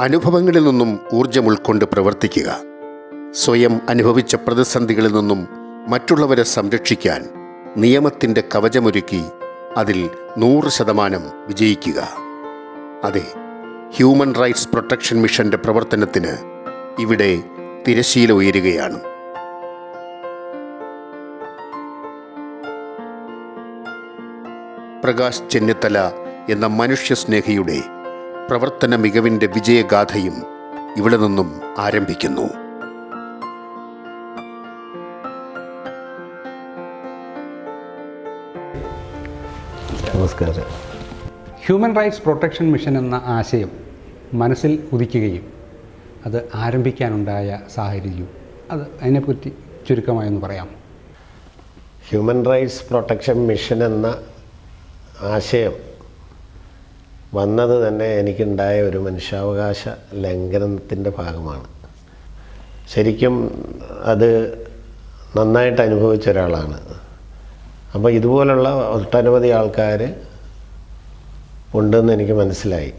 അനുഭവങ്ങളിൽ നിന്നും ഊർജം ഉൾക്കൊണ്ട് പ്രവർത്തിക്കുക. സ്വയം അനുഭവിച്ച പ്രതിസന്ധികളിൽ നിന്നും മറ്റുള്ളവരെ സംരക്ഷിക്കാൻ നിയമത്തിന്റെ കവചമൊരുക്കി അതിൽ നൂറ് ശതമാനം വിജയിക്കുക. അതെ ഹ്യൂമൻ റൈറ്റ്സ് പ്രൊട്ടക്ഷൻ മിഷന്റെ പ്രവർത്തനത്തിന് ഇവിടെ തിരശീല ഉയരുകയാണ്. പ്രകാശ് ചെന്നിത്തല എന്ന മനുഷ്യസ്നേഹിയുടെ പ്രവർത്തന മികവിന്റെ വിജയഗാഥയും ഇവിടെ നിന്നും ആരംഭിക്കുന്നു. നമസ്കാരം. ഹ്യൂമൻ റൈറ്റ്സ് പ്രൊട്ടക്ഷൻ മിഷൻ എന്ന ആശയം മനസ്സിൽ ഉദിക്കുകയും അത് ആരംഭിക്കാനുണ്ടായ സാഹചര്യവും അത് അതിനെപ്പറ്റി ചുരുക്കമായൊന്ന് പറയാം. ഹ്യൂമൻ റൈറ്റ്സ് പ്രൊട്ടക്ഷൻ മിഷൻ എന്ന ആശയം വന്നത് തന്നെ എനിക്കുണ്ടായ ഒരു മനുഷ്യാവകാശ ലംഘനത്തിന്റെ ഭാഗമാണ്. ശരിക്കും അത് നന്നായിട്ട് അനുഭവിച്ച ഒരാളാണ്. അപ്പോൾ ഇതുപോലുള്ള ഒട്ടനവധി ആൾക്കാർ ഉണ്ടെന്ന് എനിക്ക് മനസ്സിലായി.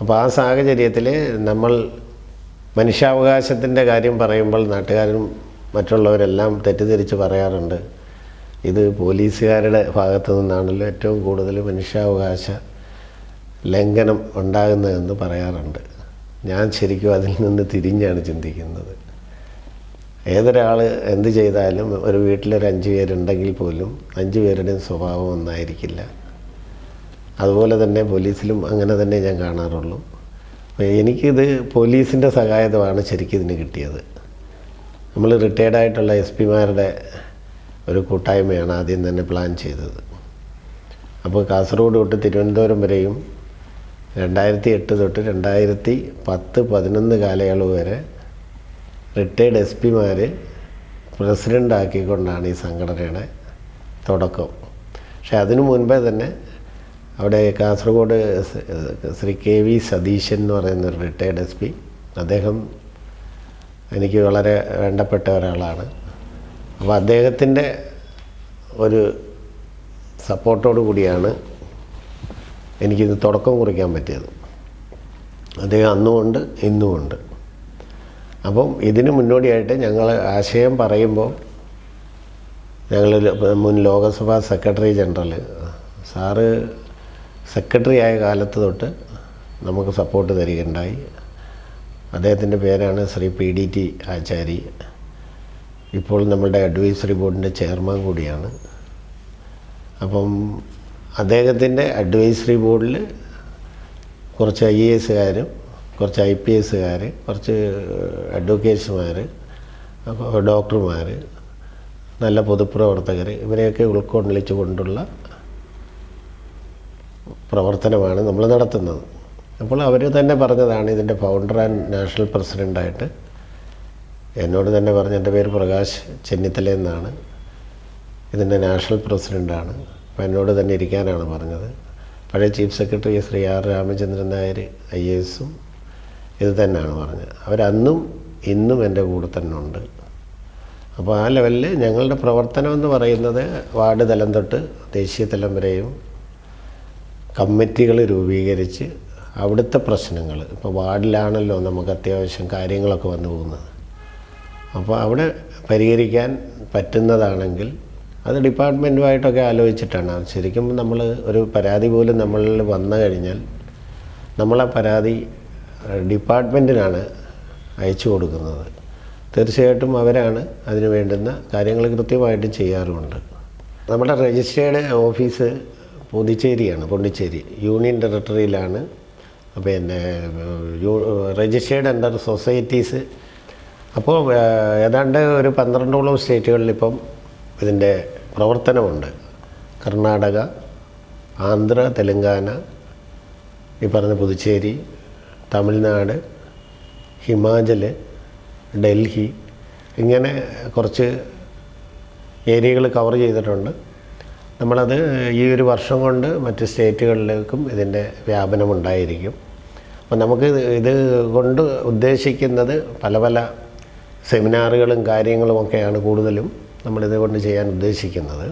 അപ്പോൾ ആ സാഹചര്യത്തിൽ നമ്മൾ മനുഷ്യാവകാശത്തിന്റെ കാര്യം പറയുമ്പോൾ നാട്ടുകാരും മറ്റുള്ളവരെല്ലാം തെറ്റിദ്ധരിച്ച് പറയാറുണ്ട്. ഇത് പോലീസുകാരുടെ ഭാഗത്തു നിന്നാണല്ലോ ഏറ്റവും കൂടുതൽ മനുഷ്യാവകാശ ലംഘനം ഉണ്ടാകുന്നതെന്ന് പറയാറുണ്ട്. ഞാൻ ശരിക്കും അതിൽ നിന്ന് തിരിഞ്ഞാണ് ചിന്തിക്കുന്നത്. ഏതൊരാൾ എന്ത് ചെയ്താലും ഒരു വീട്ടിലൊരു അഞ്ച് പേരുണ്ടെങ്കിൽ പോലും അഞ്ച് പേരുടെയും സ്വഭാവം ഒന്നായിരിക്കില്ല. അതുപോലെ തന്നെ പോലീസിലും അങ്ങനെ തന്നെ ഞാൻ കാണാറുള്ളൂ. എനിക്കിത് പോലീസിന്റെ സഹായതമാണ് ശരിക്കും ഇതിന് കിട്ടിയത്. നമ്മൾ റിട്ടയർഡ് ആയിട്ടുള്ള എസ് പിമാരുടെ ഒരു കൂട്ടായ്മയാണ് ആദ്യം തന്നെ പ്ലാൻ ചെയ്തത്. അപ്പോൾ കാസർഗോഡ് തൊട്ട് തിരുവനന്തപുരം വരെയും രണ്ടായിരത്തി എട്ട് തൊട്ട് രണ്ടായിരത്തി പത്ത് പതിനൊന്ന് കാലയളവ് വരെ റിട്ടയർഡ് എസ് പിമാർ പ്രസിഡന്റ് ആക്കിക്കൊണ്ടാണ് ഈ സംഘടനയുടെ തുടക്കം. പക്ഷേ അതിനു മുൻപേ തന്നെ അവിടെ കാസർഗോഡ് ശ്രീ കെ വി സതീശൻ എന്ന് പറയുന്ന ഒരു റിട്ടയർഡ് എസ് പി അദ്ദേഹം എനിക്ക് വളരെ വേണ്ടപ്പെട്ട ഒരാളാണ്. അപ്പോൾ അദ്ദേഹത്തിന്റെ ഒരു സപ്പോർട്ടോടു കൂടിയാണ് എനിക്കിത് തുടക്കം കുറിക്കാൻ പറ്റിയത്. അദ്ദേഹം അന്നുമുണ്ട് ഇന്നുമുണ്ട് അപ്പം ഇതിന് മുന്നോടിയായിട്ട് ഞങ്ങൾ ആശയം പറയുമ്പോൾ ഞങ്ങൾ മുൻ Lok Sabha secretary general sir secretary ആയ കാലത്ത് തൊട്ട് നമുക്ക് സപ്പോർട്ട് തരികയുണ്ടായി. അദ്ദേഹത്തിന്റെ പേരാണ് Shri P D T Achari. ഇപ്പോൾ നമ്മളുടെ അഡ്വൈസറി ബോർഡിന്റെ ചെയർമാൻ കൂടിയാണ്. അപ്പം അദ്ദേഹത്തിന്റെ അഡ്വൈസറി ബോർഡിൽ കുറച്ച് ഐ എ എസുകാരും കുറച്ച് ഐ പി എസുകാർ കുറച്ച് അഡ്വക്കേറ്റ്സുമാർ ഡോക്ടർമാർ നല്ല പൊതുപ്രവർത്തകർ ഇവരെയൊക്കെ ഉൾക്കൊള്ളിച്ചു കൊണ്ടുള്ള പ്രവർത്തനമാണ് നമ്മൾ നടത്തുന്നത്. അപ്പോൾ അവർ തന്നെ പറഞ്ഞതാണ് ഇതിന്റെ ഫൗണ്ടർ ആൻഡ് നാഷണൽ പ്രസിഡന്റായിട്ട് എന്നോട് തന്നെ പറഞ്ഞ എന്റെ പേര് പ്രകാശ് ചെന്നിത്തല എന്നാണ്. ഇതിന്റെ നാഷണൽ പ്രസിഡന്റാണ് അപ്പോൾ എന്നോട് തന്നെ ഇരിക്കാനാണ് പറഞ്ഞത്. പഴയ chief secretary Shri R Ramachandran Nair I A എസും ഇത് തന്നെയാണ് പറഞ്ഞത്. അവരന്നും ഇന്നും എന്റെ കൂടെ തന്നെ ഉണ്ട്. അപ്പോൾ ആ ലെവലിൽ ഞങ്ങളുടെ പ്രവർത്തനം എന്ന് പറയുന്നത് വാർഡ് തലം തൊട്ട് ദേശീയ തലം വരെയും കമ്മിറ്റികൾ രൂപീകരിച്ച് അവിടുത്തെ പ്രശ്നങ്ങൾ ഇപ്പോൾ വാർഡിലാണല്ലോ നമുക്ക് അത്യാവശ്യം കാര്യങ്ങളൊക്കെ വന്നു പോകുന്നത്. അപ്പോൾ അവിടെ പരിഹരിക്കാൻ പറ്റുന്നതാണെങ്കിൽ അത് ഡിപ്പാർട്ട്മെന്റുമായിട്ടൊക്കെ ആലോചിച്ചിട്ടാണ്. ശരിക്കും നമ്മൾ ഒരു പരാതി പോലും നമ്മളിൽ വന്നു കഴിഞ്ഞാൽ നമ്മളെ പരാതി ഡിപ്പാർട്ട്മെന്റിനാണ് അയച്ചു കൊടുക്കുന്നത്. തീർച്ചയായിട്ടും അവരാണ് അതിന് വേണ്ടുന്ന കാര്യങ്ങൾ കൃത്യമായിട്ട് ചെയ്യാറുമുണ്ട്. നമ്മുടെ രജിസ്ട്രേഡ് ഓഫീസ് പുതുച്ചേരിയാണ് പോണ്ടിച്ചേരി. യൂണിയൻ ടെറിട്ടറിയിലാണ്. പിന്നെ രജിസ്ട്രേഡ് അണ്ടർ സൊസൈറ്റീസ്. അപ്പോൾ ഏതാണ്ട് ഒരു പന്ത്രണ്ടോളം സ്റ്റേറ്റുകളിൽ ഇപ്പം ഇതിന്റെ പ്രവർത്തനമുണ്ട്. കർണാടക ആന്ധ്ര തെലങ്കാന ഈ പറഞ്ഞ പുതുച്ചേരി തമിഴ്നാട് ഹിമാചൽ ഡൽഹി ഇങ്ങനെ കുറച്ച് ഏരിയകൾ കവർ ചെയ്തിട്ടുണ്ട്. നമ്മളത് ഈ ഒരു വർഷം കൊണ്ട് മറ്റ് സ്റ്റേറ്റുകളിലേക്കും ഇതിന്റെ വ്യാപനമുണ്ടായിരിക്കും അപ്പം നമുക്ക് ഇത് കൊണ്ട് ഉദ്ദേശിക്കുന്നത് പല പല സെമിനാറുകളും കാര്യങ്ങളുമൊക്കെയാണ് കൂടുതലും. നമ്മളിത് കൊണ്ട് ചെയ്യാൻ ഉദ്ദേശിക്കുന്നത്.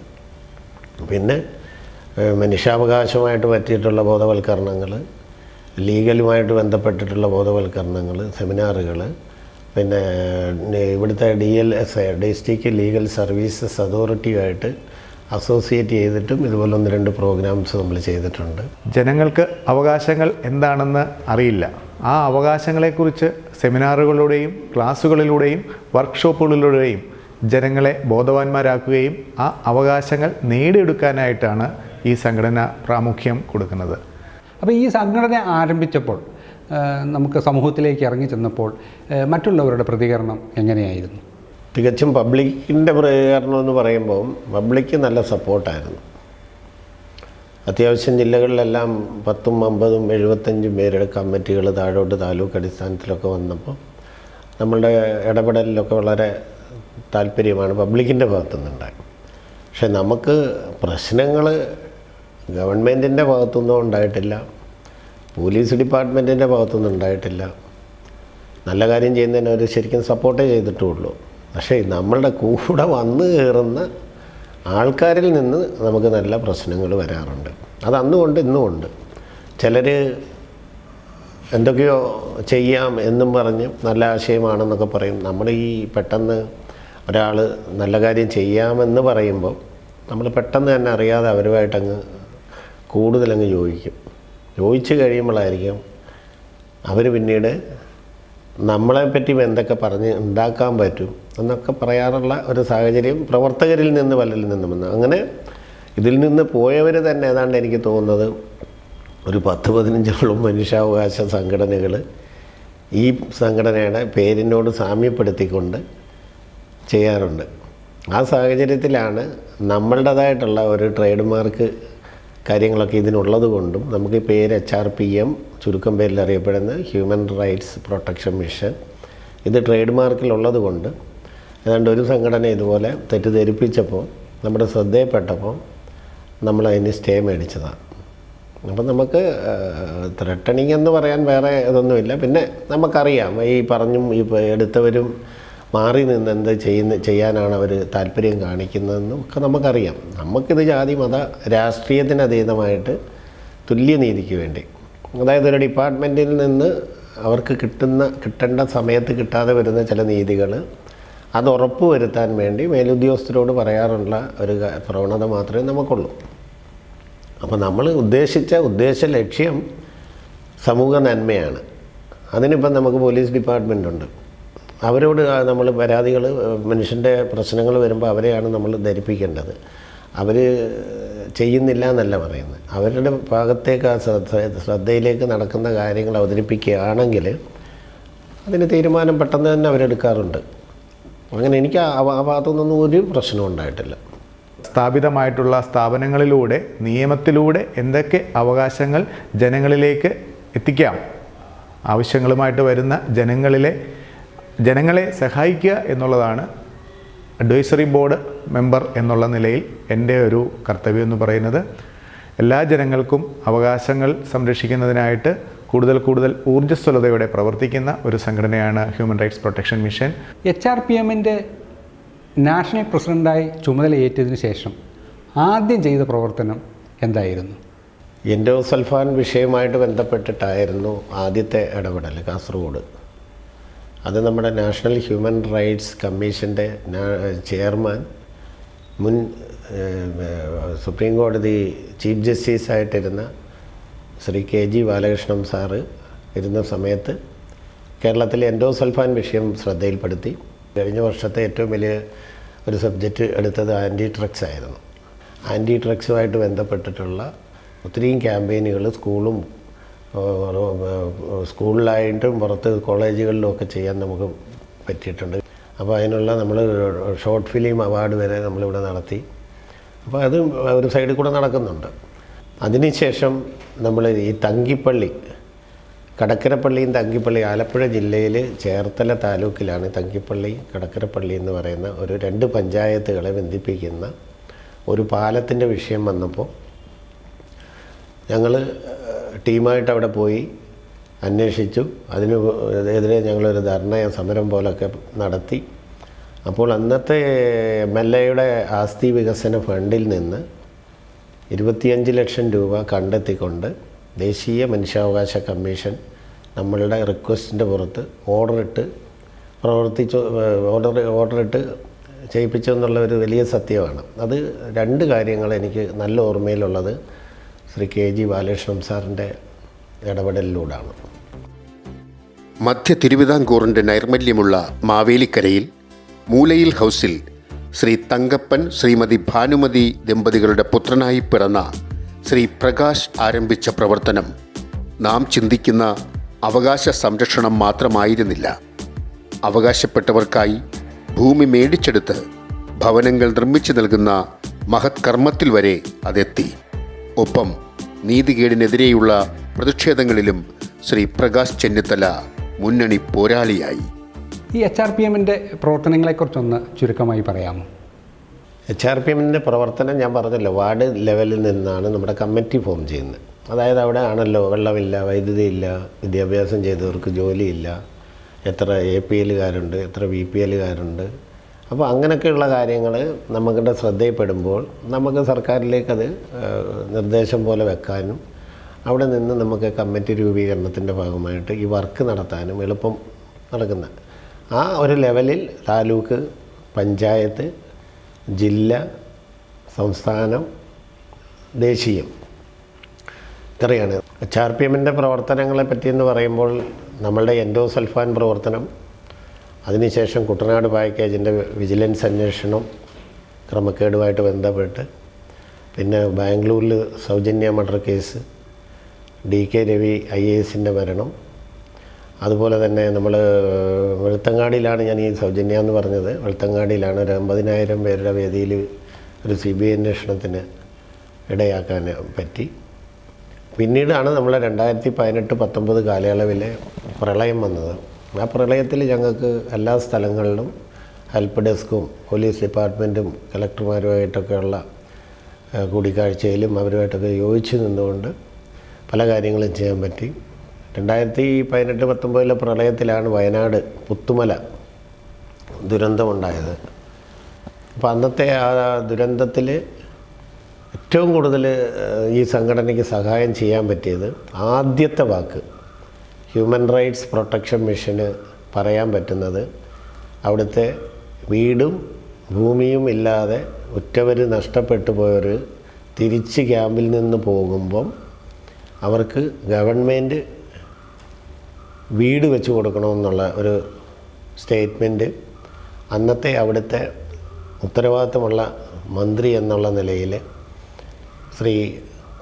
പിന്നെ മനുഷ്യാവകാശമായിട്ട് പറ്റിയിട്ടുള്ള ബോധവൽക്കരണങ്ങൾ ലീഗലുമായിട്ട് ബന്ധപ്പെട്ടിട്ടുള്ള ബോധവൽക്കരണങ്ങൾ സെമിനാറുകൾ പിന്നെ ഇവിടുത്തെ D L S A district legal services അതോറിറ്റിയുമായിട്ട് associate ചെയ്തിട്ടും ഇതുപോലെ ഒന്ന് രണ്ട് പ്രോഗ്രാംസ് നമ്മൾ ചെയ്തിട്ടുണ്ട്. ജനങ്ങൾക്ക് അവകാശങ്ങൾ എന്താണെന്ന് അറിയില്ല. ആ അവകാശങ്ങളെക്കുറിച്ച് സെമിനാറുകളിലൂടെയും ക്ലാസ്സുകളിലൂടെയും വർക്ക്ഷോപ്പുകളിലൂടെയും ജനങ്ങളെ ബോധവാന്മാരാക്കുകയും ആ അവകാശങ്ങൾ നേടിയെടുക്കാനായിട്ടാണ് ഈ സംഘടന പ്രാമുഖ്യം കൊടുക്കുന്നത്. അപ്പോൾ ഈ സംഘടന ആരംഭിച്ചപ്പോൾ നമുക്ക് സമൂഹത്തിലേക്ക് ഇറങ്ങി ചെന്നപ്പോൾ മറ്റുള്ളവരുടെ പ്രതികരണം എങ്ങനെയായിരുന്നു? തികച്ചും പബ്ലിക്കിന്റെ പ്രതികരണം എന്ന് പറയുമ്പോൾ പബ്ലിക്ക് നല്ല സപ്പോർട്ടായിരുന്നു. അത്യാവശ്യം ജില്ലകളിലെല്ലാം പത്തും അമ്പതും എഴുപത്തഞ്ചും പേരുടെ കമ്മിറ്റികൾ താഴോട്ട് താലൂക്ക് അടിസ്ഥാനത്തിലൊക്കെ വന്നപ്പോൾ നമ്മളുടെ ഇടപെടലിലൊക്കെ വളരെ താല്പര്യമാണ് പബ്ലിക്കിന്റെ ഭാഗത്തുനിന്നുണ്ടായി പക്ഷെ നമുക്ക് പ്രശ്നങ്ങൾ ഗവൺമെന്റിന്റെ ഭാഗത്തുനിന്നും ഉണ്ടായിട്ടില്ല പോലീസ് ഡിപ്പാർട്ട്മെന്റിന്റെ ഭാഗത്തുനിന്നും ഉണ്ടായിട്ടില്ല. നല്ല കാര്യം ചെയ്യുന്നതിന് അവർ ശരിക്കും സപ്പോർട്ടേ ചെയ്തിട്ടുള്ളൂ. പക്ഷേ നമ്മളുടെ കൂടെ വന്ന് കയറുന്ന ആൾക്കാരിൽ നിന്ന് നമുക്ക് നല്ല പ്രശ്നങ്ങൾ വരാറുണ്ട്. അത് അന്നുകൊണ്ട് ഇന്നുമുണ്ട്. ചിലർ എന്തൊക്കെയോ ചെയ്യാം എന്നും പറഞ്ഞ് നല്ല ആശയമാണെന്നൊക്കെ പറയും. നമ്മൾ ഈ പെട്ടെന്ന് ഒരാൾ നല്ല കാര്യം ചെയ്യാമെന്ന് പറയുമ്പോൾ നമ്മൾ പെട്ടെന്ന് തന്നെ അറിയാതെ അവരുമായിട്ടങ്ങ് കൂടുതലങ്ങ് യോജിക്കും. യോജിച്ച് കഴിയുമ്പോഴായിരിക്കും അവർ പിന്നീട് നമ്മളെപ്പറ്റി എന്തൊക്കെ പറഞ്ഞ് ഉണ്ടാക്കാൻ പറ്റും എന്നൊക്കെ പറയാറുള്ള ഒരു സാഹചര്യം പ്രവർത്തകരിൽ നിന്ന് പലരിൽ നിന്നും വന്നു. അങ്ങനെ ഇതിൽ നിന്ന് പോയവർ തന്നെ ഏതാണ്ട് എനിക്ക് തോന്നുന്നത് ഒരു പത്ത് പതിനഞ്ചോളം മനുഷ്യാവകാശ സംഘടനകൾ ഈ സംഘടനയുടെ പേരിനോട് സാമ്യപ്പെടുത്തിക്കൊണ്ട് ചെയ്യാറുണ്ട്. ആ സാഹചര്യത്തിലാണ് നമ്മളുടേതായിട്ടുള്ള ഒരു ട്രേഡ് മാർക്ക് കാര്യങ്ങളൊക്കെ ഇതിനുള്ളത് കൊണ്ടും നമുക്ക് പേര് എച്ച് ആർ പി എം ചുരുക്കം പേരിൽ അറിയപ്പെടുന്ന ഹ്യൂമൻ റൈറ്റ്സ് പ്രൊട്ടക്ഷൻ മിഷൻ ഇത് ട്രേഡ് മാർക്കിലുള്ളത് കൊണ്ട് ഏതാണ്ട് ഒരു സംഘടന ഇതുപോലെ തെറ്റിദ്ധരിപ്പിച്ചപ്പോൾ നമ്മുടെ ശ്രദ്ധയിൽപ്പെട്ടപ്പോൾ നമ്മൾ അതിന് സ്റ്റേ മേടിച്ചതാണ്. അപ്പം നമുക്ക് ത്രട്ടണിങ് എന്ന് പറയാൻ വേറെ ഇതൊന്നുമില്ല. പിന്നെ നമുക്കറിയാം ഈ പറഞ്ഞും ഈ എടുത്തവരും മാറി നിന്ന് എന്ത് ചെയ്യുന്ന ചെയ്യാനാണ് അവർ താല്പര്യം കാണിക്കുന്നതെന്നും ഒക്കെ നമുക്കറിയാം. നമുക്കിത് ജാതി മത രാഷ്ട്രീയത്തിന് അതീതമായിട്ട് തുല്യനീതിക്ക് വേണ്ടി. അതായത് ഒരു ഡിപ്പാർട്ട്മെന്റിൽ നിന്ന് അവർക്ക് കിട്ടുന്ന കിട്ടേണ്ട സമയത്ത് കിട്ടാതെ വരുന്ന ചില നീതികൾ അത് ഉറപ്പ് വരുത്താൻ വേണ്ടി മേലുദ്യോഗസ്ഥരോട് പറയാറുള്ള ഒരു പ്രവണത മാത്രമേ നമുക്കുള്ളൂ. അപ്പോൾ നമ്മൾ ഉദ്ദേശിച്ച ഉദ്ദേശ ലക്ഷ്യം സമൂഹ നന്മയാണ്. അതിനിപ്പം നമുക്ക് പോലീസ് ഡിപ്പാർട്ട്മെന്റ് ഉണ്ട്. അവരോട് നമ്മൾ പരാതികൾ മനുഷ്യന്റെ പ്രശ്നങ്ങൾ വരുമ്പോൾ അവരെയാണ് നമ്മൾ ധരിപ്പിക്കേണ്ടത്. അവർ ചെയ്യുന്നില്ല എന്നല്ല പറയുന്നത്. അവരുടെ ഭാഗത്തേക്ക് ആ ശ്രദ്ധ ശ്രദ്ധയിലേക്ക് നടക്കുന്ന കാര്യങ്ങൾ അവതരിപ്പിക്കുകയാണെങ്കിൽ അതിന് തീരുമാനം പെട്ടെന്ന് തന്നെ അവരെടുക്കാറുണ്ട്. അങ്ങനെ എനിക്ക് ആ ഭാഗത്തു ഭാഗത്തുനിന്നൊന്നും ഒരു പ്രശ്നവും ഉണ്ടായിട്ടില്ല. സ്ഥാപിതമായിട്ടുള്ള സ്ഥാപനങ്ങളിലൂടെ നിയമത്തിലൂടെ എന്തൊക്കെ അവകാശങ്ങൾ ജനങ്ങളിലേക്ക് എത്തിക്കാം? ആവശ്യങ്ങളുമായിട്ട് വരുന്ന ജനങ്ങളിലെ ജനങ്ങളെ സഹായിക്കുക എന്നുള്ളതാണ് അഡ്വൈസറി ബോർഡ് മെമ്പർ എന്നുള്ള നിലയിൽ എന്റെ ഒരു കർത്തവ്യം എന്ന് പറയുന്നത്. എല്ലാ ജനങ്ങൾക്കും അവകാശങ്ങൾ സംരക്ഷിക്കുന്നതിനായിട്ട് കൂടുതൽ കൂടുതൽ ഊർജസ്വലതയോടെ പ്രവർത്തിക്കുന്ന ഒരു സംഘടനയാണ് human rights protection mission H R P എമ്മിന്റെ നാഷണൽ പ്രസിഡന്റായി ചുമതലയേറ്റതിനു ശേഷം ആദ്യം ചെയ്ത പ്രവർത്തനം എന്തായിരുന്നു? എൻഡോസൾഫാൻ വിഷയമായിട്ട് ബന്ധപ്പെട്ടിട്ടായിരുന്നു ആദ്യത്തെ ഇടപെടൽ കാസർഗോഡ്. അത് നമ്മുടെ നാഷണൽ ഹ്യൂമൻ റൈറ്റ്സ് കമ്മീഷന്റെ ചെയർമാൻ മുൻ സുപ്രീം കോടതി chief justice ജസ്റ്റിസായിട്ടിരുന്ന Shri K G Balakrishnan sir ഇരുന്ന സമയത്ത് കേരളത്തിലെ എൻഡോസൾഫാൻ വിഷയം ശ്രദ്ധയിൽപ്പെടുത്തി. കഴിഞ്ഞ വർഷത്തെ ഏറ്റവും വലിയ ഒരു സബ്ജക്റ്റ് എടുത്തത് ആന്റി ഡ്രഗ്സ് ആയിരുന്നു. ആന്റി ഡ്രഗ്സുമായിട്ട് ബന്ധപ്പെട്ടിട്ടുള്ള ഒത്തിരിയും ക്യാമ്പയിനുകൾ സ്കൂളും സ്കൂളിലായിട്ടും പുറത്ത് കോളേജുകളിലും ഒക്കെ ചെയ്യാൻ നമുക്ക് പറ്റിയിട്ടുണ്ട്. അപ്പോൾ അതിനുള്ള നമ്മൾ ഷോർട്ട് ഫിലിം അവാർഡ് വരെ നമ്മളിവിടെ നടത്തി. അപ്പോൾ അത് ഒരു സൈഡിൽ കൂടെ നടക്കുന്നുണ്ട്. അതിനുശേഷം നമ്മൾ ഈ തങ്കിപ്പള്ളി കടക്കരപ്പള്ളിയും തങ്കിപ്പള്ളി ആലപ്പുഴ ജില്ലയിൽ ചേർത്തല താലൂക്കിലാണ് തങ്കിപ്പള്ളി കടക്കരപ്പള്ളി എന്ന് പറയുന്ന ഒരു രണ്ട് പഞ്ചായത്തുകളെ ബന്ധിപ്പിക്കുന്ന ഒരു പാലത്തിന്റെ വിഷയം വന്നപ്പോൾ ഞങ്ങൾ ടീമായിട്ട് അവിടെ പോയി അന്വേഷിച്ചു. അതിന് എതിരെ ഞങ്ങളൊരു ധർണ സമരം പോലൊക്കെ നടത്തി. അപ്പോൾ അന്നത്തെ എം എൽ എയുടെ ആസ്തി വികസന ഫണ്ടിൽ നിന്ന് ഇരുപത്തിയഞ്ച് ലക്ഷം രൂപ കണ്ടെത്തിക്കൊണ്ട് ദേശീയ മനുഷ്യാവകാശ കമ്മീഷൻ നമ്മളുടെ റിക്വസ്റ്റിന്റെ പുറത്ത് ഓർഡറിട്ട് പ്രവർത്തിച്ചു ഓർഡർ ഓർഡറിട്ട് ചെയ്യിപ്പിച്ചു എന്നുള്ള ഒരു വലിയ സത്യമാണ്. അത് രണ്ട് കാര്യങ്ങൾ എനിക്ക് നല്ല ഓർമ്മയിലുള്ളത്. ശ്രീ കെ ജി ബാലകൃഷ്ണൻ സാറിന്റെ ഇടപെടലിലൂടെയാണ് മധ്യ തിരുവിതാംകൂറിന്റെ നൈർമല്യമുള്ള മാവേലിക്കരയിൽ മൂലയിൽ ഹൗസിൽ ശ്രീ തങ്കപ്പൻ ശ്രീമതി ഭാനുമതി ദമ്പതികളുടെ പുത്രനായി പിറന്ന ശ്രീ പ്രകാശ് ആരംഭിച്ച പ്രവർത്തനം നാം ചിന്തിക്കുന്ന അവകാശ സംരക്ഷണം മാത്രമായിരുന്നില്ല. അവകാശപ്പെട്ടവർക്കായി ഭൂമി മേടിച്ചെടുത്ത് ഭവനങ്ങൾ നിർമ്മിച്ചു നൽകുന്ന മഹത്കർമ്മത്തിൽ വരെ അതെത്തി. ഒപ്പം നീതികേടിനെതിരെയുള്ള പ്രതിഷേധങ്ങളിലും ശ്രീ പ്രകാശ് ചെന്നിത്തല മുന്നണി പോരാളിയായി. ഈ എച്ച് ആർ പി എമ്മിന്റെ പ്രവർത്തനങ്ങളെക്കുറിച്ചൊന്ന് ചുരുക്കമായി പറയാമോ? എച്ച് ആർ പി എമ്മിന്റെ പ്രവർത്തനം ഞാൻ പറഞ്ഞല്ലോ വാർഡ് ലെവലിൽ നിന്നാണ് നമ്മുടെ കമ്മിറ്റി ഫോം ചെയ്യുന്നത്. അതായത് അവിടെ ആണല്ലോ വെള്ളമില്ല വൈദ്യുതിയില്ല വിദ്യാഭ്യാസം ചെയ്തവർക്ക് ജോലിയില്ല എത്ര എ പി എല്ലുകാരുണ്ട് എത്ര വി പി എല്ലുകാരുണ്ട് അപ്പോൾ അങ്ങനെയൊക്കെയുള്ള കാര്യങ്ങൾ നമുക്കിടെ ശ്രദ്ധയിൽപ്പെടുമ്പോൾ നമുക്ക് സർക്കാരിലേക്കത് നിർദ്ദേശം പോലെ വെക്കാനും അവിടെ നിന്ന് നമുക്ക് കമ്മിറ്റി രൂപീകരണത്തിന്റെ ഭാഗമായിട്ട് ഈ വർക്ക് നടത്താനും എളുപ്പം നടക്കുന്ന ആ ഒരു ലെവലിൽ താലൂക്ക് പഞ്ചായത്ത് ജില്ല സംസ്ഥാനം ദേശീയം ഇത്രയാണ്. ആർ പി എമ്മിന്റെ പ്രവർത്തനങ്ങളെ പറ്റിയെന്ന് പറയുമ്പോൾ നമ്മളുടെ എൻഡോസൾഫാൻ പ്രവർത്തനം അതിനുശേഷം കുട്ടനാട് പാക്കേജിന്റെ വിജിലൻസ് അന്വേഷണം ക്രമക്കേടുമായിട്ട് ബന്ധപ്പെട്ട് പിന്നെ ബാംഗ്ലൂരിൽ സൗജന്യ murder case D K Ravi I A എസിന്റെ മരണം. അതുപോലെ തന്നെ നമ്മൾ വെളുത്തങ്ങാടിയിലാണ് ഞാൻ ഈ സൗജന്യ എന്ന് പറഞ്ഞത്. വെളുത്തങ്ങാടിയിലാണ് ഒരു അമ്പതിനായിരം പേരുടെ വേദിയിൽ ഒരു സി ബി ഐ അന്വേഷണത്തിന് ഇടയാക്കാൻ പറ്റി. പിന്നീടാണ് നമ്മൾ രണ്ടായിരത്തി പതിനെട്ട് പത്തൊമ്പത് കാലയളവിലെ പ്രളയം വന്നത്. ആ പ്രളയത്തിൽ ഞങ്ങൾക്ക് എല്ലാ സ്ഥലങ്ങളിലും ഹെൽപ്പ് ഡെസ്കും പോലീസ് ഡിപ്പാർട്ട്മെന്റും കളക്ടർമാരുമായിട്ടൊക്കെയുള്ള ഏഹ്, കൂടിക്കാഴ്ചയിലും അവരുമായിട്ടൊക്കെ യോജിച്ച് നിന്നുകൊണ്ട് പല കാര്യങ്ങളും ചെയ്യാൻ പറ്റി. രണ്ടായിരത്തി പതിനെട്ട് പത്തൊമ്പതിലെ പ്രളയത്തിലാണ് വയനാട് പുത്തുമല ദുരന്തമുണ്ടായത്. അപ്പോൾ അന്നത്തെ ആ ദുരന്തത്തിൽ ഏറ്റവും കൂടുതൽ ഈ സംഘടനയ്ക്ക് സഹായം ചെയ്യാൻ പറ്റിയത് ആദ്യത്തെ വാക്ക് ഹ്യൂമൻ റൈറ്റ്സ് പ്രൊട്ടക്ഷൻ മിഷന് പറയാൻ പറ്റുന്നത് അവിടുത്തെ വീടും ഭൂമിയും ഇല്ലാതെ ഉറ്റവർ നഷ്ടപ്പെട്ടു പോയവർ തിരിച്ച് ക്യാമ്പിൽ നിന്ന് പോകുമ്പം അവർക്ക് ഗവൺമെന്റ് വീട് വെച്ച് കൊടുക്കണമെന്നുള്ള ഒരു സ്റ്റേറ്റ്മെന്റ് അന്നത്തെ അവിടുത്തെ ഉത്തരവാദിത്തമുള്ള മന്ത്രി എന്നുള്ള നിലയിൽ ശ്രീ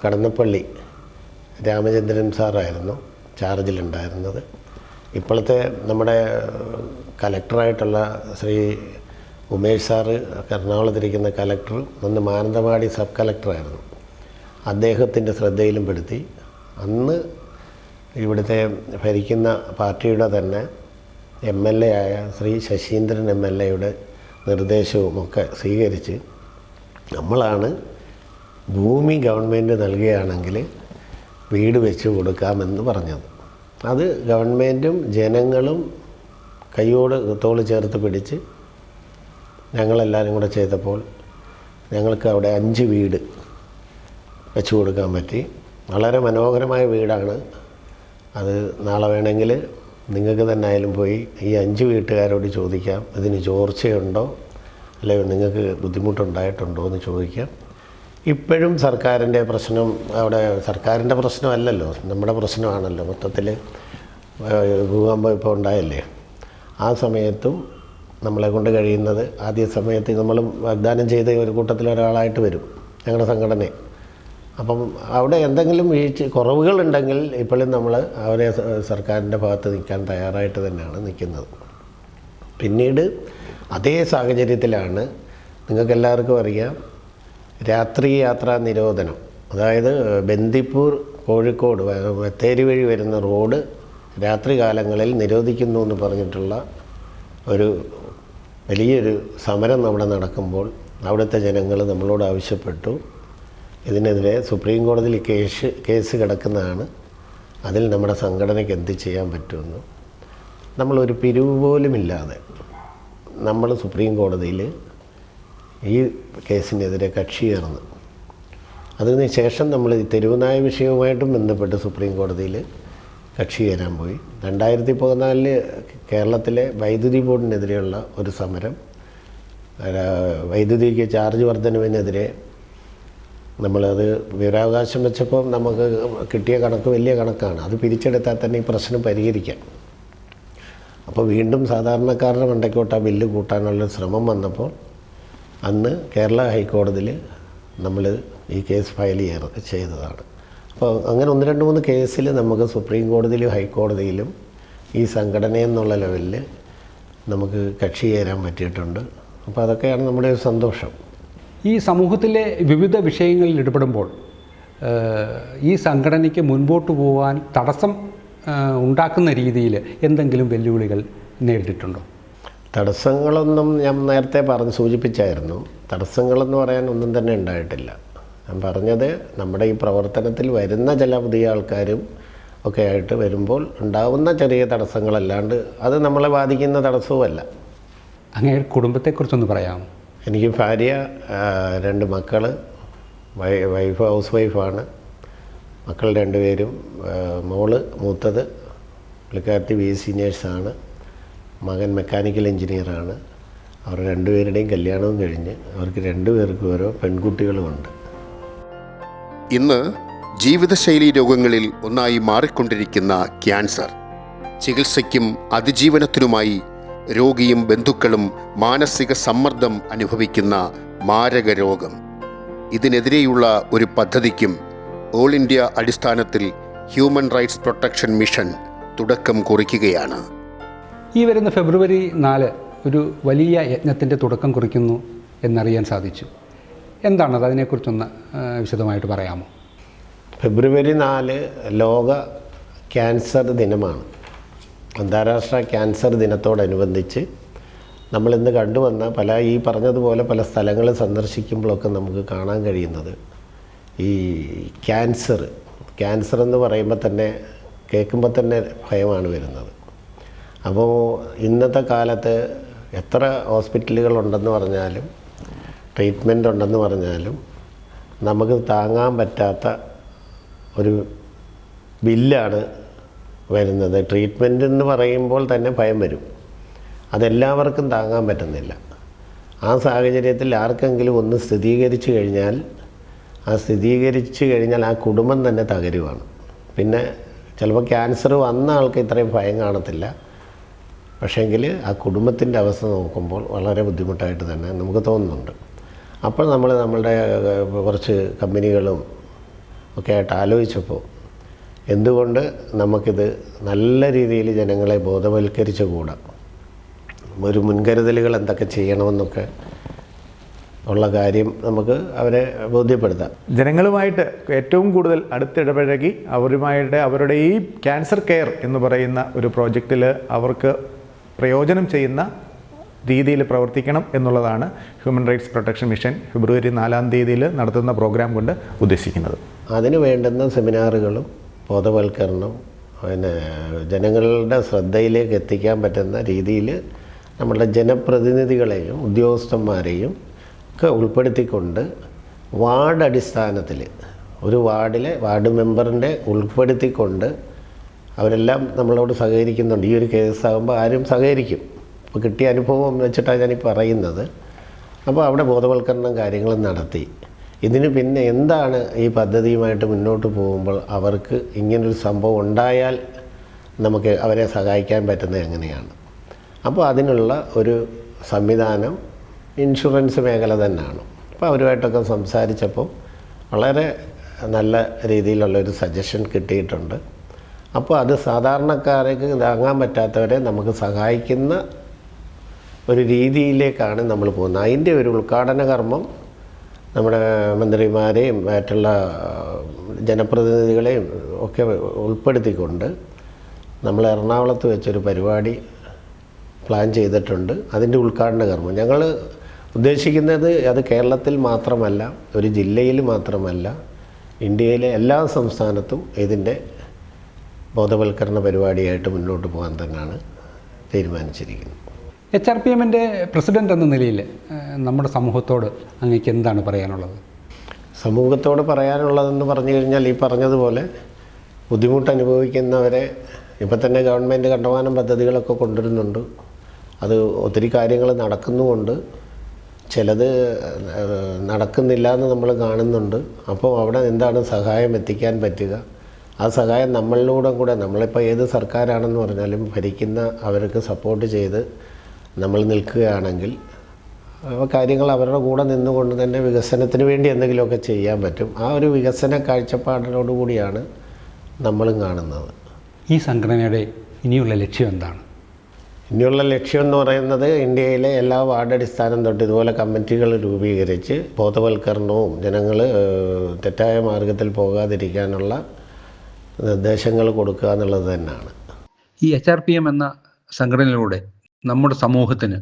കടന്നപ്പള്ളി രാമചന്ദ്രൻ സാറായിരുന്നു. ചാർജിലുണ്ടായിരുന്നത്. ഇപ്പോഴത്തെ നമ്മുടെ കലക്ടറായിട്ടുള്ള ശ്രീ ഉമേഷ് സാറ് എറണാകുളത്തിരിക്കുന്ന കലക്ടർ അന്ന് മാനന്തവാടി സബ് കലക്ടറായിരുന്നു. അദ്ദേഹത്തിന്റെ ശ്രദ്ധയിലും പെടുത്തി. അന്ന് ഇവിടുത്തെ ഭരിക്കുന്ന പാർട്ടിയുടെ തന്നെ എം എൽ എ ആയ ശ്രീ ശശീന്ദ്രൻ എം എൽ എയുടെ നിർദ്ദേശവും ഒക്കെ സ്വീകരിച്ച് നമ്മളാണ് ഭൂമി ഗവൺമെന്റ് നൽകുകയാണെങ്കിൽ വീട് വെച്ച് കൊടുക്കാമെന്ന് പറഞ്ഞത്. അത് ഗവൺമെന്റും ജനങ്ങളും കൈയോട് തോൾ ചേർത്ത് പിടിച്ച് ഞങ്ങളെല്ലാവരും കൂടെ ചെയ്തപ്പോൾ ഞങ്ങൾക്ക് അവിടെ അഞ്ച് വീട് വെച്ച് കൊടുക്കാൻ പറ്റി. വളരെ മനോഹരമായ വീടാണ്. അത് നാളെ വേണമെങ്കിൽ നിങ്ങൾക്ക് തന്നെ ആയാലും പോയി ഈ അഞ്ച് വീട്ടുകാരോട് ചോദിക്കാം. ഇതിന് ചോർച്ചയുണ്ടോ? അല്ലെങ്കിൽ നിങ്ങൾക്ക് ബുദ്ധിമുട്ടുണ്ടായിട്ടുണ്ടോ എന്ന് ചോദിക്കാം. ഇപ്പോഴും സർക്കാരിന്റെ പ്രശ്നം അവിടെ സർക്കാരിന്റെ പ്രശ്നമല്ലല്ലോ. നമ്മുടെ പ്രശ്നമാണല്ലോ മൊത്തത്തിൽ. ഭൂകമ്പം ഇപ്പോൾ ഉണ്ടായല്ലേ. ആ സമയത്തും നമ്മളെ കൊണ്ട് കഴിയുന്നത് ആദ്യ സമയത്ത് നമ്മൾ വാഗ്ദാനം ചെയ്ത ഒരു കൂട്ടത്തിൽ ഒരാളായിട്ട് വരും ഞങ്ങളുടെ സംഘടന അപ്പം അവിടെ എന്തെങ്കിലും വീഴ്ച കുറവുകളുണ്ടെങ്കിൽ ഇപ്പോഴും നമ്മൾ അവരെ സർക്കാരിന്റെ ഭാഗത്ത് നിൽക്കാൻ തയ്യാറായിട്ട് തന്നെയാണ് നിൽക്കുന്നത്. പിന്നീട് അതേ സാഹചര്യത്തിലാണ് നിങ്ങൾക്കെല്ലാവർക്കും അറിയാം രാത്രി യാത്രാ നിരോധനം. അതായത് ബന്ദിപ്പൂർ കോഴിക്കോട് ബത്തേരി വഴി വരുന്ന റോഡ് രാത്രി കാലങ്ങളിൽ നിരോധിക്കുന്നു എന്ന് പറഞ്ഞിട്ടുള്ള ഒരു വലിയൊരു സമരം അവിടെ നടക്കുമ്പോൾ അവിടുത്തെ ജനങ്ങൾ നമ്മളോട് ആവശ്യപ്പെട്ടു. ഇതിനെതിരെ സുപ്രീം കോടതിയിൽ കേസ് കേസ് കിടക്കുന്നതാണ്. അതിൽ നമ്മുടെ സംഘടനയ്ക്ക് എന്ത് ചെയ്യാൻ പറ്റുമെന്ന്. നമ്മളൊരു പിരിവ് പോലുമില്ലാതെ നമ്മൾ സുപ്രീം കോടതിയിൽ ഈ കേസിനെതിരെ കക്ഷി ചേർന്ന്. അതിന് ശേഷം നമ്മൾ ഈ തെരുവുനായ വിഷയവുമായിട്ടും ബന്ധപ്പെട്ട് സുപ്രീം കോടതിയിൽ കക്ഷി ചേരാൻ പോയി. രണ്ടായിരത്തി പതിനാലിൽ കേരളത്തിലെ വൈദ്യുതി ബോർഡിനെതിരെയുള്ള ഒരു സമരം വൈദ്യുതിക്ക് ചാർജ് വർധനവിനെതിരെ നമ്മളത് വിവരാവകാശം വെച്ചപ്പോൾ നമുക്ക് കിട്ടിയ കണക്ക് വലിയ കണക്കാണ്. അത് പിരിച്ചെടുത്താൽ തന്നെ ഈ പ്രശ്നം പരിഹരിക്കാം. അപ്പോൾ വീണ്ടും സാധാരണക്കാരുടെ മണ്ടയ്ക്കോട്ട് ആ ബില്ല് കൂട്ടാനുള്ള ശ്രമം വന്നപ്പോൾ അന്ന് കേരള ഹൈക്കോടതിയിൽ നമ്മൾ ഈ കേസ് ഫയൽ ചെയ്തതാണ്. അപ്പോൾ അങ്ങനെ ഒന്ന് രണ്ട് മൂന്ന് കേസിൽ നമുക്ക് സുപ്രീം കോടതിയിലും ഹൈക്കോടതിയിലും ഈ സംഘടന എന്നുള്ള ലെവലിൽ നമുക്ക് കക്ഷി ചേരാൻ പറ്റിയിട്ടുണ്ട്. അപ്പോൾ അതൊക്കെയാണ് നമ്മുടെ ഒരു സന്തോഷം. ഈ സമൂഹത്തിലെ വിവിധ വിഷയങ്ങളിൽ ഇടപെടുമ്പോൾ ഈ സംഘടനയ്ക്ക് മുൻപോട്ട് പോകാൻ തടസ്സം ഉണ്ടാക്കുന്ന രീതിയിൽ എന്തെങ്കിലും വെല്ലുവിളികൾ നേരിട്ടിട്ടുണ്ടോ? തടസ്സങ്ങളൊന്നും ഞാൻ നേരത്തെ പറഞ്ഞ് സൂചിപ്പിച്ചായിരുന്നു. തടസ്സങ്ങളെന്ന് പറയാൻ ഒന്നും തന്നെ ഉണ്ടായിട്ടില്ല. ഞാൻ പറഞ്ഞത് നമ്മുടെ ഈ പ്രവർത്തനത്തിൽ വരുന്ന ചില പുതിയ ആൾക്കാരും ഒക്കെ ആയിട്ട് വരുമ്പോൾ ഉണ്ടാവുന്ന ചെറിയ തടസ്സങ്ങളല്ലാണ്ട് അത് നമ്മളെ ബാധിക്കുന്ന തടസ്സവുമല്ല. അങ്ങനെ കുടുംബത്തെക്കുറിച്ചൊന്ന് പറയാമോ? എനിക്ക് ഭാര്യ രണ്ട് മക്കൾ വൈ വൈഫ് ഹൗസ് വൈഫാണ്. മക്കൾ രണ്ടുപേരും മോൾ മൂത്തത് പുള്ളിക്കാരത്തി ബി എസ് സി നേഴ്സാണ്. മകൻ മെക്കാനിക്കൽ എഞ്ചിനീയറാണ്. അവർ രണ്ടുപേരുടെയും കല്യാണവും കഴിഞ്ഞ് അവർക്ക് രണ്ടുപേർക്കും ഓരോ പെൺകുട്ടികളുമുണ്ട്. ഇന്ന് ജീവിതശൈലി രോഗങ്ങളിൽ ഒന്നായി മാറിക്കൊണ്ടിരിക്കുന്ന ക്യാൻസർ. ചികിത്സയ്ക്കും അതിജീവനത്തിനുമായി രോഗിയും ബന്ധുക്കളും മാനസിക സമ്മർദ്ദം അനുഭവിക്കുന്ന മാരക രോഗം. ഇതിനെതിരെയുള്ള ഒരു പദ്ധതിക്കും ഓൾ ഇന്ത്യ അടിസ്ഥാനത്തിൽ ഹ്യൂമൻ റൈറ്റ്സ് പ്രൊട്ടക്ഷൻ മിഷൻ തുടക്കം കുറിക്കുകയാണ്. ഈ വരുന്ന ഫെബ്രുവരി നാല് ഒരു വലിയ യജ്ഞത്തിന്റെ തുടക്കം കുറിക്കുന്നു എന്നറിയാൻ സാധിച്ചു. എന്താണത്? അതിനെക്കുറിച്ചൊന്ന് വിശദമായിട്ട് പറയാമോ? ഫെബ്രുവരി നാല് ലോക ക്യാൻസർ ദിനമാണ്. അന്താരാഷ്ട്ര ക്യാൻസർ ദിനത്തോടനുബന്ധിച്ച് നമ്മളിന്ന് കണ്ടുവന്ന പല ഈ പറഞ്ഞതുപോലെ പല സ്ഥലങ്ങൾ സന്ദർശിക്കുമ്പോഴൊക്കെ നമുക്ക് കാണാൻ കഴിയുന്നത് ഈ ക്യാൻസർ. ക്യാൻസർ എന്ന് പറയുമ്പോൾ തന്നെ കേൾക്കുമ്പോൾ തന്നെ ഭയമാണ് വരുന്നത്. അപ്പോൾ ഇന്നത്തെ കാലത്ത് എത്ര ഹോസ്പിറ്റലുകൾ ഉണ്ടെന്ന് പറഞ്ഞാലും ട്രീറ്റ്മെന്റ് ഉണ്ടെന്ന് പറഞ്ഞാലും നമുക്ക് താങ്ങാൻ പറ്റാത്ത ഒരു ബില്ലാണ് വരുന്നത്. ട്രീറ്റ്മെന്റ് എന്ന് പറയുമ്പോൾ തന്നെ ഭയം വരും. അതെല്ലാവർക്കും താങ്ങാൻ പറ്റുന്നില്ല. ആ സാഹചര്യത്തിൽ ആർക്കെങ്കിലും ഒന്ന് സ്ഥിരീകരിച്ചു കഴിഞ്ഞാൽ ആ സ്ഥിരീകരിച്ചു കഴിഞ്ഞാൽ ആ കുടുംബം തന്നെ തകരുവാണ്. പിന്നെ ചിലപ്പോൾ ക്യാൻസർ വന്ന ആൾക്ക് ഇത്രയും ഭയം കാണത്തില്ല. പക്ഷേങ്കിൽ ആ കുടുംബത്തിന്റെ അവസ്ഥ നോക്കുമ്പോൾ വളരെ ബുദ്ധിമുട്ടായിട്ട് തന്നെ നമുക്ക് തോന്നുന്നുണ്ട്. അപ്പോൾ നമ്മൾ നമ്മളുടെ കുറച്ച് കമ്പനികളും ഒക്കെ ആയിട്ട് ആലോചിച്ചപ്പോൾ എന്തുകൊണ്ട് നമുക്കിത് നല്ല രീതിയിൽ ജനങ്ങളെ ബോധവൽക്കരിച്ചു ബോധവൽക്കരിച്ചുകൂടാ? ഒരു മുൻകരുതലുകൾ എന്തൊക്കെ ചെയ്യണമെന്നൊക്കെ ഉള്ള കാര്യം നമുക്ക് അവരെ ബോധ്യപ്പെടുത്താം. ജനങ്ങളുമായിട്ട് ഏറ്റവും കൂടുതൽ അടുത്തിടപഴകി അവരുമായിട്ട് അവരുടെ ഈ ക്യാൻസർ കെയർ എന്ന് പറയുന്ന ഒരു പ്രോജക്റ്റിൽ അവർക്ക് പ്രയോജനം ചെയ്യുന്ന രീതിയിൽ പ്രവർത്തിക്കണം എന്നുള്ളതാണ് human rights protection mission February നാലാം തീയതിയിൽ നടത്തുന്ന പ്രോഗ്രാം കൊണ്ട് ഉദ്ദേശിക്കുന്നത്. അതിന് വേണ്ടുന്ന സെമിനാറുകളും ബോധവൽക്കരണം പിന്നെ ജനങ്ങളുടെ ശ്രദ്ധയിലേക്ക് എത്തിക്കാൻ പറ്റുന്ന രീതിയിൽ നമ്മുടെ ജനപ്രതിനിധികളെയും ഉദ്യോഗസ്ഥന്മാരെയും ഒക്കെ ഉൾപ്പെടുത്തിക്കൊണ്ട് വാർഡ് അടിസ്ഥാനത്തിൽ ഒരു വാർഡിലെ വാർഡ് മെമ്പറിന്റെ ഉൾപ്പെടുത്തിക്കൊണ്ട് അവരെല്ലാം നമ്മളോട് സഹകരിക്കുന്നുണ്ട്. ഈ ഒരു കേസാകുമ്പോൾ ആരും സഹകരിക്കും. ഇപ്പോൾ കിട്ടിയ അനുഭവം വെച്ചിട്ടാണ് ഞാനീ പറയുന്നത്. അപ്പോൾ അവിടെ ബോധവൽക്കരണം കാര്യങ്ങളും നടത്തി. ഇതിന് പിന്നെ എന്താണ് ഈ പദ്ധതിയുമായിട്ട് മുന്നോട്ട് പോകുമ്പോൾ അവർക്ക് ഇങ്ങനൊരു സംഭവം ഉണ്ടായാൽ നമുക്ക് അവരെ സഹായിക്കാൻ പറ്റുന്നത് എങ്ങനെയാണ്? അപ്പോൾ അതിനുള്ള ഒരു സംവിധാനം ഇൻഷുറൻസ് മേഖല തന്നെയാണ്. അപ്പോൾ അവരുമായിട്ടൊക്കെ സംസാരിച്ചപ്പോൾ വളരെ നല്ല രീതിയിലുള്ളൊരു സജഷൻ കിട്ടിയിട്ടുണ്ട്. അപ്പോൾ അത് സാധാരണക്കാർക്ക് താങ്ങാൻ പറ്റാത്തവരെ നമുക്ക് സഹായിക്കുന്ന ഒരു രീതിയിലേക്കാണ് നമ്മൾ പോകുന്നത്. അതിന്റെ ഒരു ഉദ്ഘാടന കർമ്മം നമ്മുടെ മന്ത്രിമാരെയും മറ്റുള്ള ജനപ്രതിനിധികളെയും ഒക്കെ ഉൾപ്പെടുത്തിക്കൊണ്ട് നമ്മൾ എറണാകുളത്ത് വെച്ചൊരു പരിപാടി പ്ലാൻ ചെയ്തിട്ടുണ്ട്. അതിന്റെ ഉദ്ഘാടന കർമ്മം. ഞങ്ങൾ ഉദ്ദേശിക്കുന്നത് അത് കേരളത്തിൽ മാത്രമല്ല ഒരു ജില്ലയിൽ മാത്രമല്ല ഇന്ത്യയിലെ എല്ലാ സംസ്ഥാനത്തും ഇതിന്റെ ബോധവൽക്കരണ പരിപാടിയായിട്ട് മുന്നോട്ട് പോകാൻ തന്നെയാണ് തീരുമാനിച്ചിരിക്കുന്നത്. എച്ച് ആർ പി എമ്മിന്റെ പ്രസിഡന്റ് എന്ന നിലയിൽ നമ്മുടെ സമൂഹത്തോട് അങ്ങേക്ക് എന്താണ് പറയാനുള്ളത്? സമൂഹത്തോട് പറയാനുള്ളതെന്ന് പറഞ്ഞു കഴിഞ്ഞാൽ ഈ പറഞ്ഞതുപോലെ ബുദ്ധിമുട്ട് അനുഭവിക്കുന്നവരെ ഇപ്പം തന്നെ ഗവൺമെന്റ് കണ്ടമാനം പദ്ധതികളൊക്കെ കൊണ്ടുവരുന്നുണ്ട്. അത് ഒത്തിരി കാര്യങ്ങൾ നടക്കുന്നുമുണ്ട്. ചിലത് നടക്കുന്നില്ല എന്ന് നമ്മൾ കാണുന്നുണ്ട്. അപ്പോൾ അവിടെ എന്താണ് സഹായം എത്തിക്കാൻ പറ്റുക? ആ സഹായം നമ്മളിലൂടെ കൂടെ നമ്മളിപ്പോൾ ഏത് സർക്കാരാണെന്ന് പറഞ്ഞാലും ഭരിക്കുന്ന അവർക്ക് സപ്പോർട്ട് ചെയ്ത് നമ്മൾ നിൽക്കുകയാണെങ്കിൽ കാര്യങ്ങൾ അവരുടെ കൂടെ നിന്നുകൊണ്ട് തന്നെ വികസനത്തിന് വേണ്ടി എന്തെങ്കിലുമൊക്കെ ചെയ്യാൻ പറ്റും. ആ ഒരു വികസന കാഴ്ചപ്പാടിനോട് കൂടിയാണ് നമ്മളും കാണുന്നത്. ഈ സംഘടനയുടെ ഇനിയുള്ള ലക്ഷ്യം എന്താണ്? ഇനിയുള്ള ലക്ഷ്യം എന്ന് പറയുന്നത് ഇന്ത്യയിലെ എല്ലാ വാർഡ് അടിസ്ഥാനം തൊട്ട് ഇതുപോലെ കമ്മിറ്റികൾ രൂപീകരിച്ച് ബോധവൽക്കരണവും ജനങ്ങൾ തെറ്റായ മാർഗത്തിൽ പോകാതിരിക്കാനുള്ള നിർദ്ദേശങ്ങൾ കൊടുക്കുക എന്നുള്ളത് തന്നെയാണ്. ഈ എച്ച് ആർ പി എം എന്ന സംഘടനയിലൂടെ നമ്മുടെ സമൂഹത്തിന്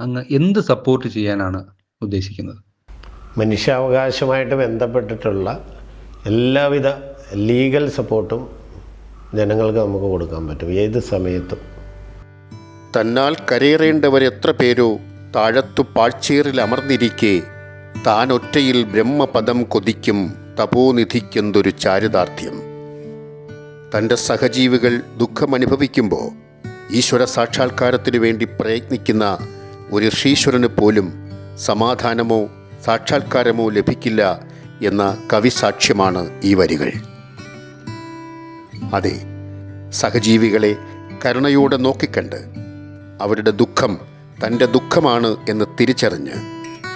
അങ്ങ് എന്ത് സപ്പോർട്ട് ചെയ്യാനാണ് ഉദ്ദേശിക്കുന്നത്? മനുഷ്യാവകാശമായിട്ട് ബന്ധപ്പെട്ടിട്ടുള്ള എല്ലാവിധ ലീഗൽ സപ്പോർട്ടും ജനങ്ങൾക്ക് നമുക്ക് കൊടുക്കാൻ പറ്റും. ഏത് സമയത്തും. തന്നാൽ കരയേറേണ്ടവരെത്ര പേരോ താഴത്തു പാഴ്ചേറിൽ അമർന്നിരിക്കെ താൻ ഒറ്റയിൽ ബ്രഹ്മപദം കൊതിക്കും. തപോനിധിക്കെന്തൊരു ചാരിതാർത്ഥ്യം. തന്റെ സഹജീവികൾ ദുഃഖമനുഭവിക്കുമ്പോൾ ഈശ്വര സാക്ഷാത്കാരത്തിനു വേണ്ടി പ്രയത്നിക്കുന്ന ഒരു ഋഷീശ്വരന് പോലും സമാധാനമോ സാക്ഷാത്കാരമോ ലഭിക്കില്ല എന്ന കവിസാക്ഷ്യമാണ് ഈ വരികൾ. അതെ സഹജീവികളെ കരുണയോടെ നോക്കിക്കണ്ട്. അവരുടെ ദുഃഖം തന്റെ ദുഃഖമാണ് എന്ന് തിരിച്ചറിഞ്ഞ്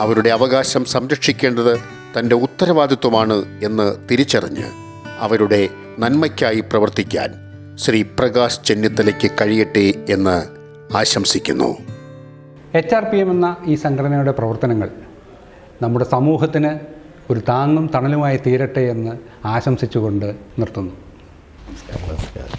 അവരുടെ അവകാശം സംരക്ഷിക്കേണ്ടത് തന്റെ ഉത്തരവാദിത്വമാണ് എന്ന് തിരിച്ചറിഞ്ഞ് അവരുടെ നന്മയ്ക്കായി പ്രവർത്തിക്കാൻ ശ്രീ പ്രകാശ് ചെന്നിത്തലയ്ക്ക് കഴിയട്ടെ എന്ന് ആശംസിക്കുന്നു. എച്ച് ആർ പി എം എന്ന ഈ സംഘടനയുടെ പ്രവർത്തനങ്ങൾ നമ്മുടെ സമൂഹത്തിന് ഒരു താങ്ങും തണലുമായി തീരട്ടെ എന്ന് ആശംസിച്ചുകൊണ്ട് നിർത്തുന്നു. നമസ്കാരം.